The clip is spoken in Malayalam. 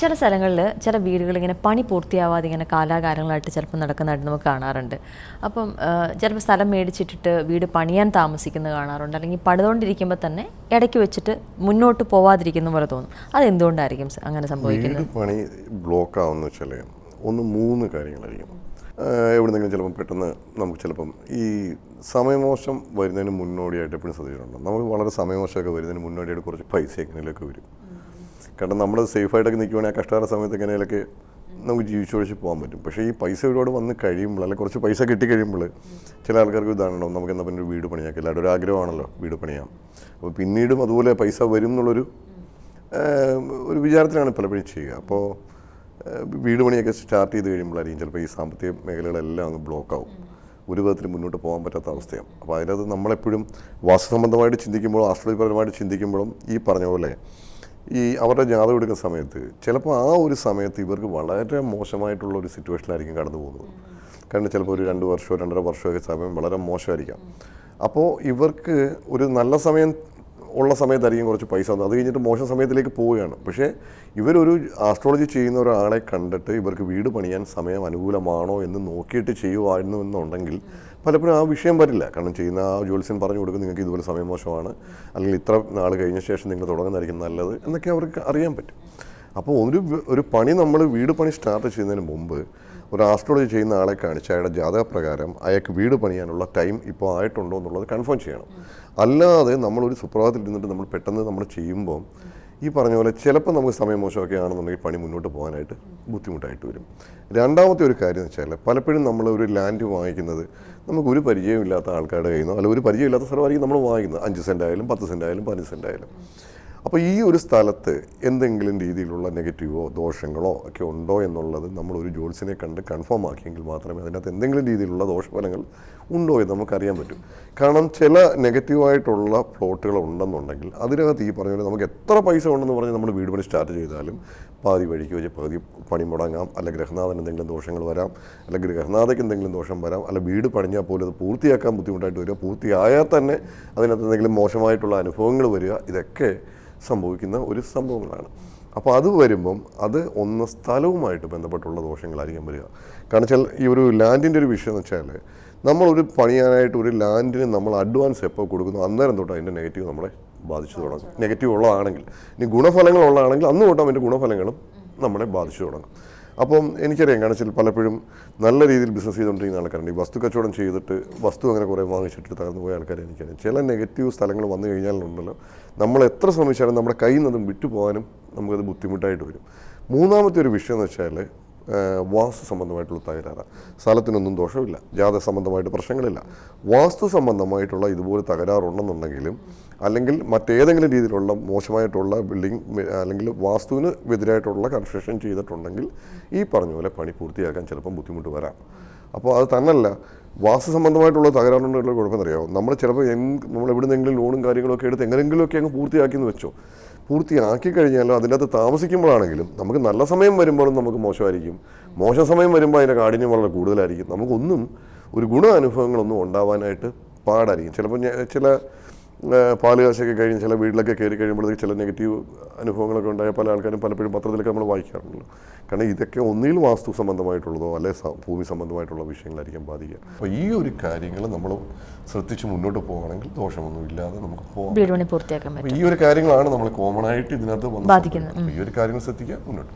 ചില സ്ഥലങ്ങളിൽ ചില വീടുകൾ ഇങ്ങനെ പണി പൂർത്തിയാവാതെ ഇങ്ങനെ കാലാകാലങ്ങളായിട്ട് ചിലപ്പോൾ നടക്കുന്നതായിട്ട് നമുക്ക് കാണാറുണ്ട്. അപ്പം ചിലപ്പോൾ സ്ഥലം മേടിച്ചിട്ടിട്ട് വീട് പണിയാൻ താമസിക്കുന്നത് കാണാറുണ്ട്. അല്ലെങ്കിൽ പണിതുകൊണ്ടിരിക്കുമ്പോൾ തന്നെ ഇടയ്ക്ക് വെച്ചിട്ട് മുന്നോട്ട് പോവാതിരിക്കുന്ന പോലെ തോന്നും. അത് എന്തുകൊണ്ടായിരിക്കും അങ്ങനെ സംഭവിക്കുന്നത്? പണി ബ്ലോക്ക് ആവുന്ന വെച്ചാൽ ഒന്ന് മൂന്ന് കാര്യങ്ങളായിരിക്കും. എവിടെന്നെങ്കിലും ചിലപ്പം പെട്ടെന്ന് നമുക്ക് ചിലപ്പം ഈ സമയമോശം വരുന്നതിന് മുന്നോടിയായിട്ട് എപ്പോഴും ശ്രദ്ധിച്ചിട്ടുണ്ട്? നമുക്ക് വളരെ സമയമോശമൊക്കെ വരുന്നതിന് മുന്നോടിയായിട്ട് കുറച്ച് പൈസ എങ്ങനെയൊക്കെ വരും. കാരണം നമ്മൾ സേഫായിട്ടൊക്കെ നിൽക്കുവാണെങ്കിൽ ആ കഷ്ടകാല സമയത്ത് എങ്ങനെയൊക്കെ നമുക്ക് ജീവിച്ചൊഴിച്ച് പോകാൻ പറ്റും. പക്ഷേ ഈ പൈസ ഒരുപാട് വന്ന് കഴിയുമ്പോൾ അല്ലെങ്കിൽ കുറച്ച് പൈസ കിട്ടി കഴിയുമ്പോൾ ചില ആൾക്കാർക്ക് ഇതാണല്ലോ നമുക്ക് എന്നാൽ പിന്നെ ഒരു വീട് പണിയാക്കി. എല്ലാവരും ഒരു ആഗ്രഹമാണല്ലോ വീട് പണിയാം അപ്പോൾ പിന്നീടും അതുപോലെ പൈസ വരും എന്നുള്ളൊരു ഒരു വിചാരത്തിലാണ് പലപ്പോഴും ചെയ്യുക. അപ്പോൾ വീട് പണിയൊക്കെ സ്റ്റാർട്ട് ചെയ്ത് കഴിയുമ്പോഴായിരിക്കും ചിലപ്പോൾ ഈ സാമ്പത്തിക മേഖലകളെല്ലാം അങ്ങ് ബ്ലോക്ക് ആവും. ഒരു വിധത്തിൽ മുന്നോട്ട് പോകാൻ പറ്റാത്ത അവസ്ഥയാണ്. അപ്പോൾ അതിനകത്ത് നമ്മളെപ്പോഴും വാസ്തു സംബന്ധമായിട്ട് ചിന്തിക്കുമ്പോഴും ആസ്ട്രോളജിപരമായിട്ട് ചിന്തിക്കുമ്പോഴും ഈ പറഞ്ഞ പോലെ ഈ അവരുടെ ജാതകം എടുക്കുന്ന സമയത്ത് ചിലപ്പോൾ ആ ഒരു സമയത്ത് ഇവർക്ക് വളരെ മോശമായിട്ടുള്ള ഒരു സിറ്റുവേഷനിലായിരിക്കും കടന്നു പോകുന്നത്. കാരണം ചിലപ്പോൾ ഒരു രണ്ട് വർഷമോ രണ്ടര വർഷമൊക്കെ സമയം വളരെ മോശമായിരിക്കാം. അപ്പോൾ ഇവർക്ക് ഒരു നല്ല സമയം ഉള്ള സമയത്തായിരിക്കും കുറച്ച് പൈസ വന്നത്. അത് കഴിഞ്ഞിട്ട് മോശം സമയത്തിലേക്ക് പോവുകയാണ്. പക്ഷേ ഇവരൊരു ആസ്ട്രോളജി ചെയ്യുന്ന ഒരാളെ കണ്ടിട്ട് ഇവർക്ക് വീട് പണിയാൻ സമയം അനുകൂലമാണോ എന്ന് നോക്കിയിട്ട് ചെയ്യുമായിരുന്നു എന്നുണ്ടെങ്കിൽ പലപ്പോഴും ആ വിഷയം വരില്ല. കാരണം ചെയ്യുന്ന ആ ജ്യോത്സ്യൻ പറഞ്ഞു കൊടുക്കും നിങ്ങൾക്ക് ഇതുപോലെ സമയം മോശമാണ്. അല്ലെങ്കിൽ ഇത്ര നാൾ കഴിഞ്ഞ ശേഷം നിങ്ങൾ തുടങ്ങുന്നതായിരിക്കും നല്ലത്. എന്നൊക്കെ അവർക്ക് അറിയാൻ പറ്റും. അപ്പോൾ ഒരു ഒരു പണി നമ്മൾ വീട് പണി സ്റ്റാർട്ട് ചെയ്യുന്നതിന് മുമ്പ് ഒരു ആസ്ട്രോളജി ചെയ്യുന്ന ആളെ കാണിച്ച് അയാളുടെ ജാതകപ്രകാരം അയാൾക്ക് വീട് പണിയാനുള്ള ടൈം ഇപ്പോൾ ആയിട്ടുണ്ടോ എന്നുള്ളത് കൺഫേം ചെയ്യണം. അല്ലാതെ നമ്മളൊരു സുപ്രഭാതത്തിൽ ഇരുന്നിട്ട് നമ്മൾ പെട്ടെന്ന് നമ്മൾ ചെയ്യുമ്പോൾ ഈ പറഞ്ഞ പോലെ ചിലപ്പോൾ നമുക്ക് സമയം മോശമൊക്കെ ആണെന്നുണ്ടെങ്കിൽ പണി മുന്നോട്ട് പോകാനായിട്ട് ബുദ്ധിമുട്ടായിട്ട് വരും. രണ്ടാമത്തെ ഒരു കാര്യം എന്ന് വെച്ചാൽ പലപ്പോഴും നമ്മൾ ഒരു ലാൻഡ് വാങ്ങിക്കുന്നത് നമുക്ക് ഒരു പരിചയമില്ലാത്ത ആൾക്കാരുടെ കയ്യിൽ നിന്നോ അല്ലെങ്കിൽ ഒരു പരിചയമില്ലാത്ത സ്ഥലമായിരിക്കും നമ്മൾ വാങ്ങിക്കുന്നത്. അഞ്ച് സെന്റായാലും പത്ത് സെന്റായാലും പതിനഞ്ച് സെന്റ് ആയാലും. അപ്പോൾ ഈ ഒരു സ്ഥലത്ത് എന്തെങ്കിലും രീതിയിലുള്ള നെഗറ്റീവോ ദോഷങ്ങളോ ഒക്കെ ഉണ്ടോ എന്നുള്ളത് നമ്മൾ ഒരു ജോത്സ്യനെ കണ്ട് കൺഫേം ആക്കിയെങ്കിൽ മാത്രമേ അതിനകത്ത് എന്തെങ്കിലും രീതിയിലുള്ള ദോഷഫലങ്ങൾ ഉണ്ടോ എന്ന് നമുക്കറിയാൻ പറ്റും. കാരണം ചില നെഗറ്റീവായിട്ടുള്ള പ്ലോട്ടുകൾ ഉണ്ടെന്നുണ്ടെങ്കിൽ അതിനകത്ത് ഈ പറഞ്ഞ പോലെ നമുക്ക് എത്ര പൈസ ഉണ്ടെന്ന് പറഞ്ഞ് നമ്മൾ വീട് പണി സ്റ്റാർട്ട് ചെയ്താലും പാതി വഴിക്ക് വെച്ച് പകുതി പണി മുടങ്ങാം. അല്ലെങ്കിൽ ഗ്രഹനാഥന് എന്തെങ്കിലും ദോഷങ്ങൾ വരാം. അല്ലെങ്കിൽ ഗ്രഹനാഥയ്ക്ക് എന്തെങ്കിലും ദോഷം വരാം. അല്ല വീട് പണിഞ്ഞാൽ പോലും അത് പൂർത്തിയാക്കാൻ ബുദ്ധിമുട്ടായിട്ട് വരിക. പൂർത്തിയായാൽ തന്നെ അതിനകത്ത് എന്തെങ്കിലും മോശമായിട്ടുള്ള അനുഭവങ്ങൾ വരിക. ഇതൊക്കെ സംഭവിക്കുന്ന ഒരു സംഭവങ്ങളാണ്. അപ്പോൾ അത് വരുമ്പം അത് ഒന്ന് സ്ഥലവുമായിട്ട് ബന്ധപ്പെട്ടുള്ള ദോഷങ്ങളായിരിക്കും വരിക. കാരണം വെച്ചാൽ ഈ ഒരു ലാൻഡിന്റെ ഒരു വിഷയം എന്ന് വെച്ചാൽ നമ്മളൊരു പണിയാനായിട്ട് ഒരു ലാൻഡിന് നമ്മൾ അഡ്വാൻസ് എപ്പോൾ കൊടുക്കുന്നു? അന്നേരം തൊട്ട് അതിന്റെ നെഗറ്റീവ് നമ്മളെ ബാധിച്ചു തുടങ്ങും. നെഗറ്റീവ് ഉള്ളതാണെങ്കിൽ ഇനി ഗുണഫലങ്ങൾ ഉള്ളതാണെങ്കിൽ അന്ന് തൊട്ട് അതിന്റെ ഗുണഫലങ്ങളും നമ്മളെ ബാധിച്ചു തുടങ്ങും. അപ്പം എനിക്കറിയാം കാരണം വെച്ചാൽ പലപ്പോഴും നല്ല രീതിയിൽ ബിസിനസ് ചെയ്തുകൊണ്ടിരിക്കുന്ന ആൾക്കാരുണ്ട്. ഈ വസ്തു കച്ചവടം ചെയ്തിട്ട് വസ്തു അങ്ങനെ കുറേ വാങ്ങിച്ചിട്ട് തകർന്നു പോയ ആൾക്കാരെ എനിക്കറിയാം. ചില നെഗറ്റീവ് സ്ഥലങ്ങൾ വന്നു കഴിഞ്ഞാലുണ്ടല്ലോ നമ്മൾ എത്ര ശ്രമിച്ചാലും നമ്മുടെ കയ്യിൽ നിന്നും വിട്ടുപോകാനും നമുക്കത് ബുദ്ധിമുട്ടായിട്ട് വരും. മൂന്നാമത്തെ ഒരു വിഷയം എന്ന് വെച്ചാൽ വാസ്തു സംബന്ധമായിട്ടുള്ള തകരാറ്. സ്ഥലത്തിനൊന്നും ദോഷമില്ല. ജാത സംബന്ധമായിട്ട് പ്രശ്നങ്ങളില്ല. വാസ്തു സംബന്ധമായിട്ടുള്ള ഇതുപോലെ തകരാറുണ്ടെന്നുണ്ടെങ്കിലും അല്ലെങ്കിൽ മറ്റേതെങ്കിലും രീതിയിലുള്ള മോശമായിട്ടുള്ള ബിൽഡിംഗ് അല്ലെങ്കിൽ വാസ്തുവിന് എതിരായിട്ടുള്ള കൺസ്ട്രക്ഷൻ ചെയ്തിട്ടുണ്ടെങ്കിൽ ഈ പറഞ്ഞ പോലെ പണി പൂർത്തിയാക്കാൻ ചിലപ്പം ബുദ്ധിമുട്ട് വരാം. അപ്പോൾ അത് തന്നല്ല വാസ്തു സംബന്ധമായിട്ടുള്ള തകരാറുകൊണ്ടുള്ള കുഴപ്പമെന്നറിയാമോ നമ്മൾ ചിലപ്പോൾ നമ്മൾ എവിടുന്നെങ്കിലും ലോണും കാര്യങ്ങളൊക്കെ എടുത്ത് എങ്ങനെയെങ്കിലുമൊക്കെ അങ്ങ് പൂർത്തിയാക്കിയെന്ന് വെച്ചോ. പൂർത്തിയാക്കി കഴിഞ്ഞാലും അതിനകത്ത് താമസിക്കുമ്പോഴാണെങ്കിലും നമുക്ക് നല്ല സമയം വരുമ്പോഴും നമുക്ക് മോശമായിരിക്കും. മോശം സമയം വരുമ്പോൾ അതിന്റെ കാഠിന്യം വളരെ കൂടുതലായിരിക്കും. നമുക്കൊന്നും ഒരു ഗുണ അനുഭവങ്ങളൊന്നും ഉണ്ടാവാനായിട്ട് പാടായിരിക്കും. ചിലപ്പോൾ ചില പാൽ കാശൊക്കെ കഴിഞ്ഞ് ചില വീട്ടിലൊക്കെ കയറി കഴിയുമ്പോഴത്തേക്ക് ചില നെഗറ്റീവ് അനുഭവങ്ങളൊക്കെ ഉണ്ടായ പല ആൾക്കാരും പലപ്പോഴും പത്രത്തിലൊക്കെ നമ്മൾ വായിക്കാറുണ്ടല്ലോ കാരണം ഇതൊക്കെ ഒന്നിൽ വാസ്തു സംബന്ധമായിട്ടുള്ളതോ അല്ലെ ഭൂമി സംബന്ധമായിട്ടുള്ള വിഷയങ്ങളായിരിക്കും ബാധിക്കുക. അപ്പോൾ ഈ ഒരു കാര്യങ്ങൾ നമ്മൾ ശ്രദ്ധിച്ച് മുന്നോട്ട് പോകുകയാണെങ്കിൽ ദോഷമൊന്നും ഇല്ലാതെ നമുക്ക് പോകാം ഈ ഒരു കാര്യങ്ങളാണ് നമ്മൾ കോമൺ ആയിട്ട് ഇതിനകത്ത് ഈ ഒരു കാര്യങ്ങൾ ശ്രദ്ധിക്കുക മുന്നോട്ട്.